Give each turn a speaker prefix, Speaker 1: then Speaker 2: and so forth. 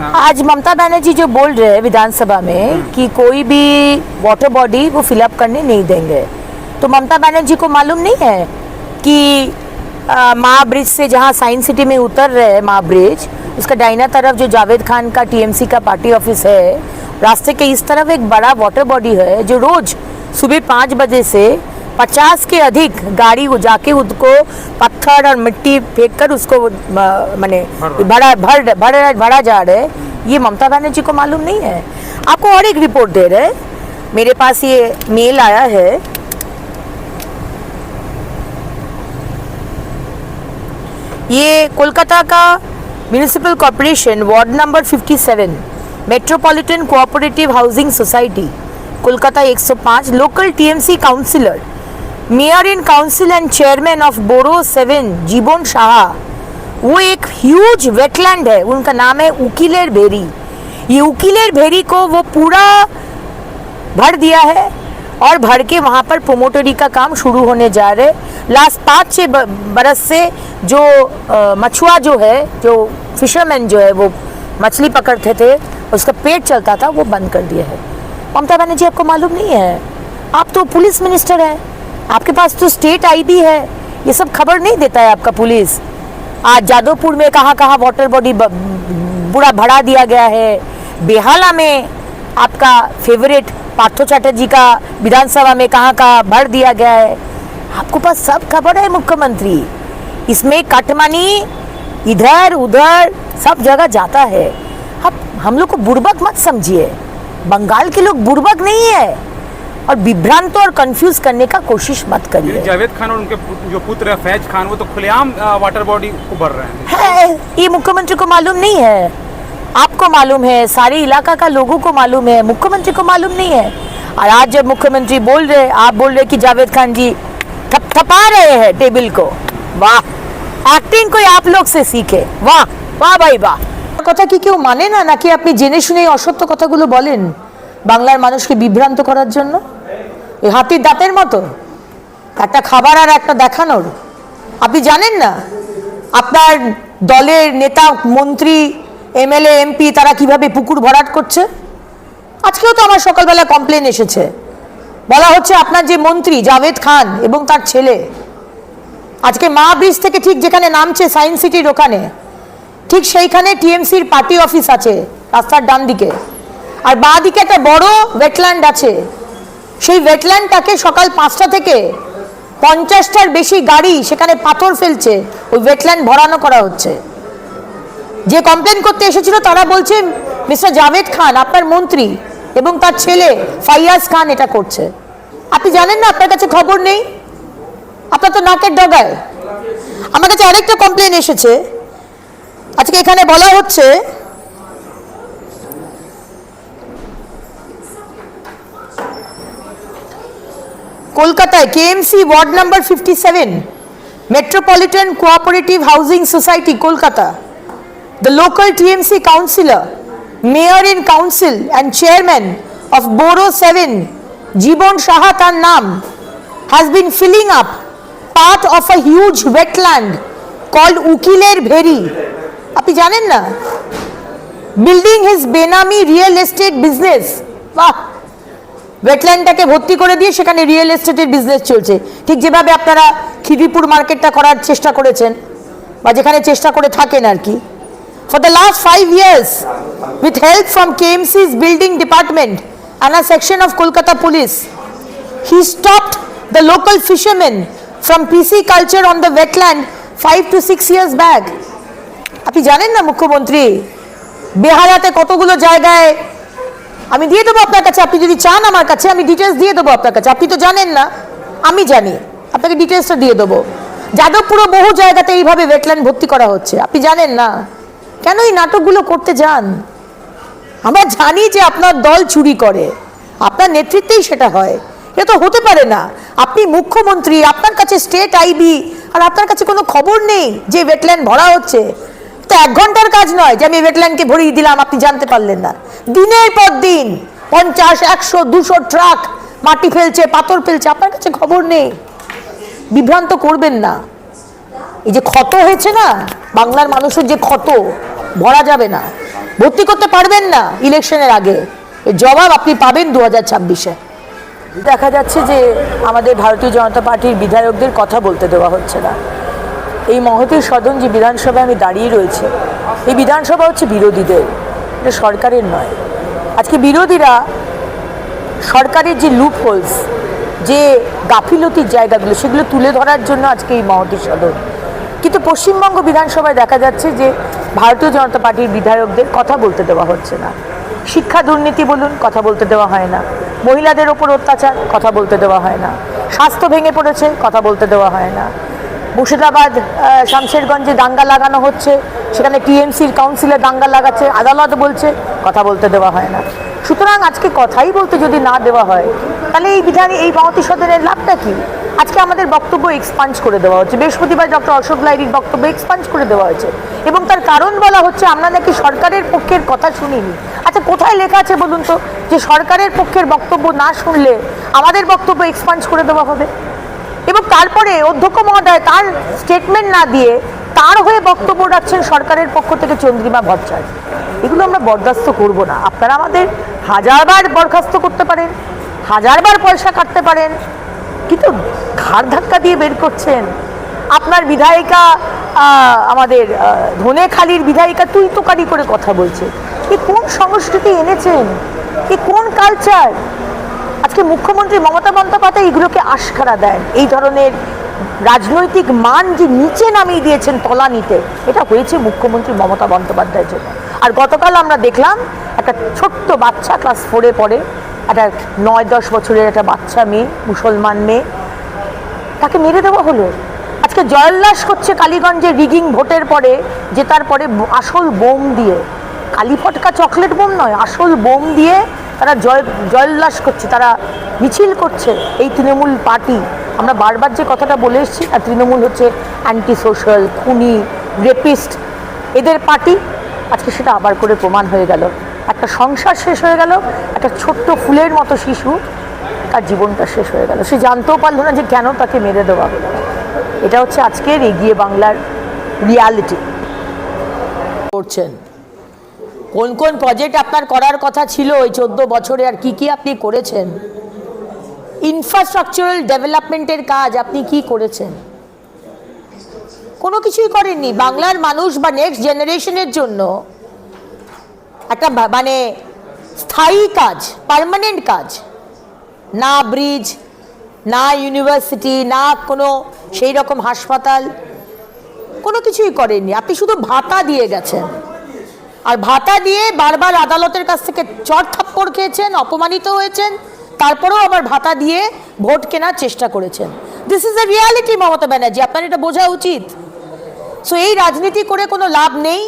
Speaker 1: आज ममता बनर्जी जो बोल रहे हैं विधानसभा में कि कोई भी वाटर बॉडी वो फिलअप करने नहीं देंगे। तो ममता बनर्जी को मालूम नहीं है कि माँ ब्रिज से जहाँ साइंस सिटी में उतर रहे हैं माँ ब्रिज उसका डाइना तरफ़ जो जावेद खान का टीएमसी का पार्टी ऑफ़िस है रास्ते के इस तरफ़ एक बड़ा वाटर बॉडी है जो रोज सुबह पाँच बजे से पचास के अधिक गाड़ी वो जाके उसको पत्थर और मिट्टी फेंक कर उसको मैंने भरा भर भरा भरा जा रहे ये ममता बनर्जी को मालूम नहीं है। आपको और एक रिपोर्ट दे रहे मेरे पास ये मेल आया है। ये कोलकाता का municipal corporation ward number 57 metropolitan cooperative housing society Kolkata 105 local TMC councillor mayor in council and chairman of borough seven, Jiban Shah. वो एक ह्यूज वेटलैंड है। उनका नाम है उकीलेर भेरी। ये उकीलेर भेरी को वो पूरा भर दिया है और भर के वहाँ पर प्रोमोटरी का काम शुरू होने जा रहे लास्ट पाँच छः बरस से जो मछुआ जो है, जो फिशरमैन जो है, वो मछली पकड़ते थे, उसका पेट चलता था, वो बंद कर दिया है। ममता बनर्जी, आपको मालूम नहीं है? आप तो पुलिस मिनिस्टर है। आपके पास तो स्टेट आईबी है। ये सब खबर नहीं देता है आपका पुलिस। आज जादवपुर में कहाँ कहाँ वाटर बॉडी बुरा भरा दिया गया है। बेहाला में आपका फेवरेट पार्थो चैटर्जी का विधानसभा में कहाँ कहाँ भर दिया गया है। आपको पास सब खबर है मुख्यमंत्री। इसमें कटमनी, इधर उधर सब जगह जाता है। अब हम लोग को बुर्बक मत समझिए। बंगाल के लोग बुर्बक नहीं है। और विभ्रांत और कंफ्यूज करने का कोशिश मत करिए।
Speaker 2: जावेद खान और उनके जो पुत्र है फैज खान वो तो खुलेआम वाटर बॉडी को भर रहे हैं।
Speaker 1: है, ये मुख्यमंत्री को मालूम नहीं है। आपको मालूम है सारे इलाका का लोगों को मालूम है मुख्यमंत्री को मालूम नहीं है। और आज जब मुख्यमंत्री बोल रहे आप बोल रहे कि जावेद खान जी थपथपा रहे हैं टेबल को वाह। एक्टिंग कोई आप लोग से सीखे वाह वाह भाई वाह। कथा কথা কি কেউ ना না নাকি আপনি জেনে শুনে অসত্য কথাগুলো বলেন? বাংলার মানুষকে বিভ্রান্ত করার জন্য? এই হাতির দাঁতের মতো? একটা খাবার আর একটা দেখানোর। আপনি জানেন না? আপনার দলের নেতা, মন্ত্রী, এমএলএ, এমপি, তারা কীভাবে পুকুর ভরাট করছে? আজকেও তো আমার সকালবেলা কমপ্লেন এসেছে। বলা হচ্ছে আপনার যে মন্ত্রী, জাভেদ খান, এবং তার ছেলে। আজকে মা ব্রিজ থেকে ঠিক যেখানে নামছে সায়েন্স সিটির ওখানে, ঠিক সেইখানে টিএমসির পার্টি অফিস আছে, রাস্তার ডান দিকে আর বাঁ দিকে একটা বড় ওয়েটল্যান্ড আছে সেই ওয়েটল্যান্ডটাকে সকাল পাঁচটা থেকে পঞ্চাশটার বেশি গাড়ি সেখানে পাথর ফেলছে, ওই ওয়েটল্যান্ড ভরানো করা হচ্ছে। যে কমপ্লেন করতে এসেছিল তারা বলছে, মিস্টার জাভেদ খান, আপনার মন্ত্রী এবং তার ছেলে ফাইয়াজ খান এটা করছে। আপনি জানেন না, আপনার কাছে খবর নেই? আপনার তো নাকের ডগায়। আমার কাছে আরেকটা কমপ্লেন এসেছে। আজকে এখানে বলা হচ্ছে কলকাতায় KMC ward number fifty seven metropolitan cooperative housing society Kolkata the local TMC councillor, mayor in council and chairman of Boro 7, Jibon Shaha তার নাম, has been filling up part of a huge wetland called উকিলের very আপনি জানেন না building his benami real estate business বাহ ওয়েটল্যান্ডটাকে ভর্তি করে দিয়ে সেখানে রিয়েল এস্টেটের বিজনেস চলছে। ঠিক যেভাবে আপনারা খিদিপুর মার্কেটটা করার চেষ্টা করেছেন, বা যেখানে চেষ্টা করে থাকেন আর কি। For the last five years with help from KMC's building department and section of Kolkata police he stopped the local fisherman from pisciculture on the wetland five to six years back আপনি জানেন না, মুখ্যমন্ত্রী, বেহারাতে কতগুলো জায়গায় আমি দিয়ে দেবো আপনার কাছে, আপনি যদি চান আমার কাছে, আমি ডিটেলস দিয়ে দেবো আপনার কাছে। আপনি তো জানেন না, আমি জানি। আপনাকে ডিটেলসটা দিয়ে দেবো। যাদবপুরও বহু জায়গাতে এইভাবে ওয়েটল্যান্ড ভর্তি করা হচ্ছে। আপনি জানেন না। কেন এই নাটকগুলো করতে যান? আমরা জানি যে আপনার দল চুরি করে। আপনার নেতৃত্বেই সেটা হয়। এটা তো হতে পারে না। আপনি মুখ্যমন্ত্রী, আপনার কাছে স্টেট আইবি আর আপনার কাছে কোনো খবর নেই যে ওয়েটল্যান্ড ভরা হচ্ছে। তো এক ঘণ্টার কাজ নয় যে আমি ওয়েটল্যান্ডকে ভরিয়ে দিলাম, আপনি জানতে পারলেন না। দিনের পর দিন পঞ্চাশ, একশো, দুশো ট্রাক মাটি ফেলছে, পাথর ফেলছে, আপনার কাছে খবর নেই। বিভ্রান্ত করবেন না। এই যে ক্ষত হয়েছে না, বাংলার মানুষের যে ক্ষত, ভরা যাবে না। ভর্তি করতে পারবেন না ইলেকশনের আগে। জবাব আপনি পাবেন দু হাজার ছাব্বিশে। দেখা যাচ্ছে যে আমাদের ভারতীয় জনতা পার্টির বিধায়কদের কথা বলতে দেওয়া হচ্ছে না। এই মহতী সদন যে বিধানসভায় আমি দাঁড়িয়ে রয়েছে, এই বিধানসভা হচ্ছে বিরোধীদের। এটা সরকারের নয়। আজকে বিরোধীরা সরকারের যে লুপ হোলস যে গাফিলতির জায়গাগুলো, সেগুলো তুলে ধরার জন্য আজকে এই মহতি সদন। কিন্তু পশ্চিমবঙ্গ বিধানসভায় দেখা যাচ্ছে যে ভারতীয় জনতা পার্টির বিধায়কদের কথা বলতে দেওয়া হচ্ছে না। শিক্ষা দুর্নীতি বলুন, কথা বলতে দেওয়া হয় না। মহিলাদের ওপর অত্যাচার, কথা বলতে দেওয়া হয় না। স্বাস্থ্য ভেঙে পড়েছে, কথা বলতে দেওয়া হয় না। মুর্শিদাবাদ শামশেরগঞ্জে দাঙ্গা লাগানো হচ্ছে, সেখানে টিএমসির কাউন্সিলর দাঙ্গা লাগাচ্ছে, আদালত বলছে, কথা বলতে দেওয়া হয় না। সুতরাং আজকে কথাই বলতে যদি না দেওয়া হয়, তাহলে এই বিধানে, এই মহতি সদনের লাভটা কি? আজকে আমাদের বক্তব্য এক্সপাঞ্জ করে দেওয়া হচ্ছে। বৃহস্পতিবার ডক্টর অশোক লাইরির বক্তব্য এক্সপাঞ্জ করে দেওয়া হয়েছে। এবং তার কারণ বলা হচ্ছে, আমরা নাকি সরকারের পক্ষের কথা শুনিনি। আচ্ছা কোথায় লেখা আছে বলুন তো? যে সরকারের পক্ষের বক্তব্য না শুনলে আমাদের বক্তব্য এক্সপাঞ্জ করে দেওয়া হবে। এবং তারপরে অধ্যক্ষ মহোদয় তার স্টেটমেন্ট না দিয়ে তার হয়ে বক্তব্য রাখছেন সরকারের পক্ষ থেকে চন্দ্রিমা ভট্টাচার্য। এগুলো আমরা বরদাস্ত করব না। আপনারা আমাদের হাজারবার বরখাস্ত করতে পারেন, হাজারবার পয়সা কাটতে পারেন, কিন্তু ঘাড় ধাক্কা দিয়ে বের করছেন। আপনার বিধায়িকা আমাদের ধনেখালির বিধায়িকা তুই তোকারি করে কথা বলছে। এ কোন সংস্কৃতি এনেছেন? এ কোন কালচার আজকে মুখ্যমন্ত্রী মমতা বন্দ্যোপাধ্যায় এগুলোকে আশকারা দেন। এই ধরনের রাজনৈতিক মান যে নিচে নামিয়ে দিয়েছেন তলানিতে, এটা হয়েছে মুখ্যমন্ত্রী মমতা বন্দ্যোপাধ্যায়ের জন্য। আর গতকাল আমরা দেখলাম, একটা ছোট্ট বাচ্চা ক্লাস ফোরে পড়ে, একটা নয় দশ বছরের একটা বাচ্চা মেয়ে, মুসলমান মেয়ে, তাকে মেরে দেওয়া হলো। আজকে জয়োল্লাস করছে কালীগঞ্জে রিগিং ভোটের পরে যে তারপরে আসল বোম দিয়ে। কালী ফটকা চকলেট বোম নয়, আসল বোম দিয়ে তারা জয়, জয়োল্লাস করছে, তারা মিছিল করছে এই তৃণমূল পার্টি। আমরা বারবার যে কথাটা বলে এসেছি, আর তৃণমূল হচ্ছে অ্যান্টি সোশ্যাল খুনি রেপিস্ট এদের পার্টি। আজকে সেটা আবার করে প্রমাণ হয়ে গেল। একটা সংসার শেষ হয়ে গেল, একটা ছোট্ট ফুলের মতো শিশু, তার জীবনটা শেষ হয়ে গেল। সে জানতেও পারল না যে কেন তাকে মেরে দেওয়া হলো। এটা হচ্ছে আজকের এগিয়ে বাংলার রিয়ালিটি করছেন। কোন কোন প্রজেক্ট আপনার করার কথা ছিল ওই চোদ্দ বছরে আর কি কি আপনি করেছেন? ইনফ্রাস্ট্রাকচারাল ডেভেলপমেন্টের কাজ আপনি কি করেছেন? কোনো কিছুই করেননি। বাংলার মানুষ বা নেক্সট জেনারেশনের জন্য একটা মানে স্থায়ী কাজ পার্মানেন্ট কাজ। না ব্রিজ না ইউনিভার্সিটি না কোনো সেই রকম হাসপাতাল, কোনো কিছুই করেননি। আপনি শুধু ভাতা দিয়ে গেছেন। আর ভাতা দিয়ে বারবার আদালতের কাছ থেকে চট থাপ্পড় খেয়েছেন, অপমানিত হয়েছেন, তারপরেও আবার ভাতা দিয়ে ভোট কেনার চেষ্টা করেছেন। This is a reality Mamata Banerjee, আপনার এটা বোঝা উচিত। সো এই রাজনীতি করে কোনো লাভ নেই।